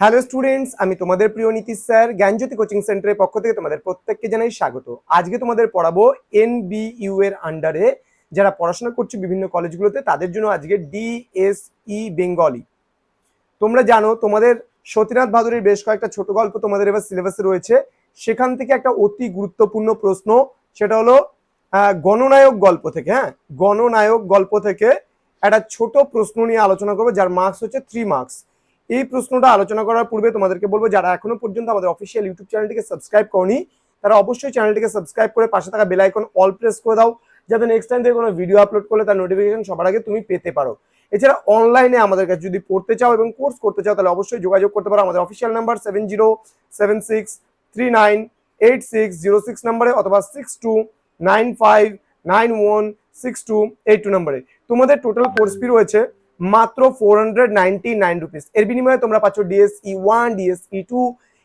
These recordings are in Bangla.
হ্যালো স্টুডেন্টস, আমি তোমাদের প্রিয় নীতিশ স্যার, জ্ঞানজ্যোতি কোচিং সেন্টারের পক্ষ থেকে তোমাদের প্রত্যেককে জানাই স্বাগত। আজকে তোমাদের পড়াবো এনবিইউ এর আন্ডারে যারা পড়াশোনা করছে বিভিন্ন কলেজগুলোতে, তাদের জন্য আজকে ডিএসই বেঙ্গলি তোমরা জানো, তোমাদের সতীনাথ ভাদুরীর বেশ কয়েকটা ছোট গল্প তোমাদের এবার সিলেবাসে রয়েছে। সেখান থেকে একটা অতি গুরুত্বপূর্ণ প্রশ্ন, সেটা হলো গণনায়ক গল্প থেকে হ্যাঁ? গণনায়ক গল্প থেকে একটা ছোট প্রশ্ন নিয়ে আলোচনা করব, যার মার্কস হচ্ছে থ্রি মার্কস এই প্রশ্নটা আলোচনা করার পূর্বে তোমাদেরকে বলব, যারা এখনও পর্যন্ত আমাদের অফিসিয়াল ইউটিউব চ্যানেলটিকে সাবস্ক্রাইব করনি, তারা অবশ্যই চ্যানেলটিকে সাবস্ক্রাইব করে পাশে থাকা বেল আইকন অল প্রেস করে দাও, যাতে নেক্সট টাইম থেকে কোনো ভিডিও আপলোড করলে তার নোটিফিকেশন সবার আগে তুমি পেতে পারো। এছাড়া অনলাইনে আমাদের কাছে যদি পড়তে চাও এবং কোর্স করতে চাও, তাহলে অবশ্যই যোগাযোগ করতে পারো আমাদের official number seven zero seven six three nine eight six zero six নাম্বারে অথবা six two nine five nine one six two eight two নাম্বারে তোমাদের টোটাল কোর্স ফি রয়েছে মাত্র four hundred ninety nine rupees এর বিনিময়ে তোমরা পাচ্ছ DSE one DSE two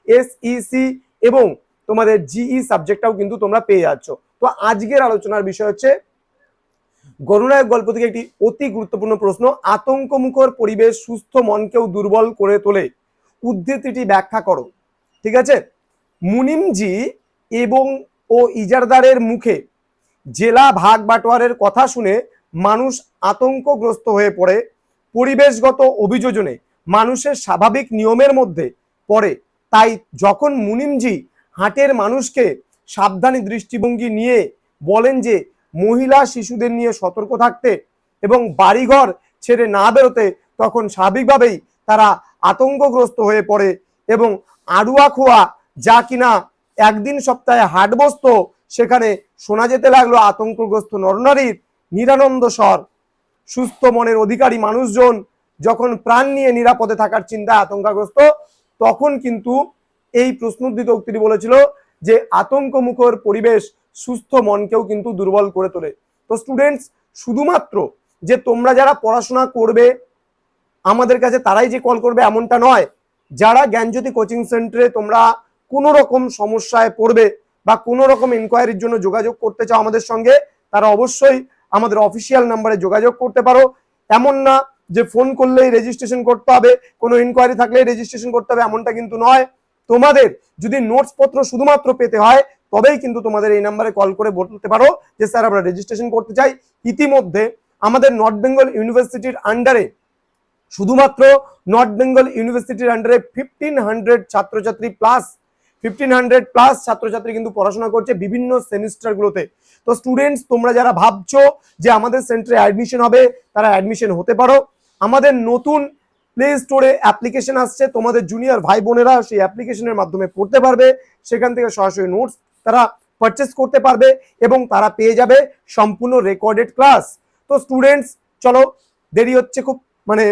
SEC এবং তোমাদের জিই সাবজেক্টটাও কিন্তু তোমরা পেয়ে যাচ্ছ। তো আজকের আলোচনার বিষয় হচ্ছে, গণনায়ক গল্প থেকে একটি অতি গুরুত্বপূর্ণ প্রশ্ন, আতঙ্কমুখর পরিবেশ সুস্থ মনকেও দুর্বল করে তোলে। উদ্ধৃতিটি ব্যাখ্যা করো। ঠিক আছে? মুনিমজি এবং ও ইজারদারের মুখে জেলা ভাগ বাটোয়ারের কথা শুনে মানুষ আতঙ্কগ্রস্ত হয়ে পড়ে। পরিবেশগত অভিযোজনে মানুষের স্বাভাবিক নিয়মের মধ্যে পড়ে। তাই যখন মুনিমজি হাটের মানুষকে সাবধানী দৃষ্টিভঙ্গি নিয়ে বলেন যে মহিলা শিশুদের নিয়ে সতর্ক থাকতে এবং বাড়িঘর ছেড়ে না বেরোতে, তখন স্বাভাবিকভাবেই তারা আতঙ্কগ্রস্ত হয়ে পড়ে এবং আড়ুয়া খোয়া যা কিনা একদিন সপ্তাহে হাট বসতো, সেখানে শোনা যেতে লাগল আতঙ্কগ্রস্ত নরনারীর নিরানন্দ স্বর। সুস্থ মনের অধিকারী মানুষজন যখন প্রাণ নিয়ে নিরাপদে থাকার চিন্তা আতঙ্কগ্রস্ত, তখন কিন্তু এই প্রশ্নোদ্দিত উক্তিটি বলেছিল যে আতঙ্কমুখর পরিবেশ সুস্থ মনকেও কিন্তু দুর্বল করে তোলে। তো স্টুডেন্টস শুধুমাত্র যে তোমরা যারা পড়াশোনা করবে, আমাদের কাছে তারাই যে কল করবে এমনটা নয়। যারা জ্ঞানজ্যোতি কোচিং সেন্টারে তোমরা কোনো রকম সমস্যায় পড়বে বা কোনো রকম ইনকোয়ারির জন্য যোগাযোগ করতে চাও আমাদের সঙ্গে, তারা অবশ্যই আমাদের অফিসিয়াল নাম্বারে যোগাযোগ করতে পারো। এমন না যে ফোন করলেই রেজিস্ট্রেশন করতে হবে, কোনো ইনকোয়ারি থাকলেই রেজিস্ট্রেশন করতে হবে, এমনটা কিন্তু নয়। তোমাদের যদি নোটস পত্র শুধুমাত্র পেতে হয়, তবেই কিন্তু তোমাদের এই নাম্বারে কল করে বলতে পারো যে, স্যার, আমরা রেজিস্ট্রেশন করতে চাই। ইতিমধ্যে আমাদের নর্থ বেঙ্গল ইউনিভার্সিটির আন্ডারে শুধুমাত্র নর্থ বেঙ্গল ইউনিভার্সিটির আন্ডারে ফিফটিন হান্ড্রেড ছাত্রছাত্রী প্লাস ফিফটিন হান্ড্রেড প্লাস ছাত্রছাত্রী কিন্তু পড়াশোনা করছে বিভিন্ন সেমিস্টারগুলোতে। তো স্টুডেন্টস তোমরা যারা ভাবছ যে আমাদের সেন্টারে অ্যাডমিশন হবে, তারা অ্যাডমিশন হতে পারো। আমাদের নতুন প্লে স্টোরে অ্যাপ্লিকেশন আসছে, তোমাদের জুনিয়র ভাই বোনেরা সেই অ্যাপ্লিকেশনের মাধ্যমে পড়তে পারবে। সেখান থেকে সরাসরি নোটস তারা পারচেস করতে পারবে এবং তারা পেয়ে যাবে সম্পূর্ণ রেকর্ডেড ক্লাস তো স্টুডেন্টস চলো, দেরি হচ্ছে খুব মানে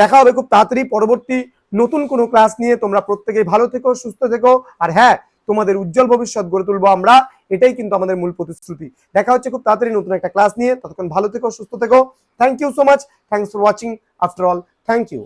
দেখা হবে খুব তাড়াতাড়ি, পরবর্তী নতুন কোনো ক্লাস নিয়ে তোমরা প্রত্যেকেই ভালো থেকো, সুস্থ থেকো। আর হ্যাঁ তোমাদের উজ্জ্বল ভবিষ্যৎ গড়ে তুলবো আমরা। এটাই কিন্তু আমাদের মূল প্রতিশ্রুতি। দেখা হচ্ছে খুব তাড়াতাড়ি নতুন একটা ক্লাস নিয়ে। ততক্ষণ ভালো থেকো, সুস্থ থেকো। Thank you so much thanks for watching after all thank you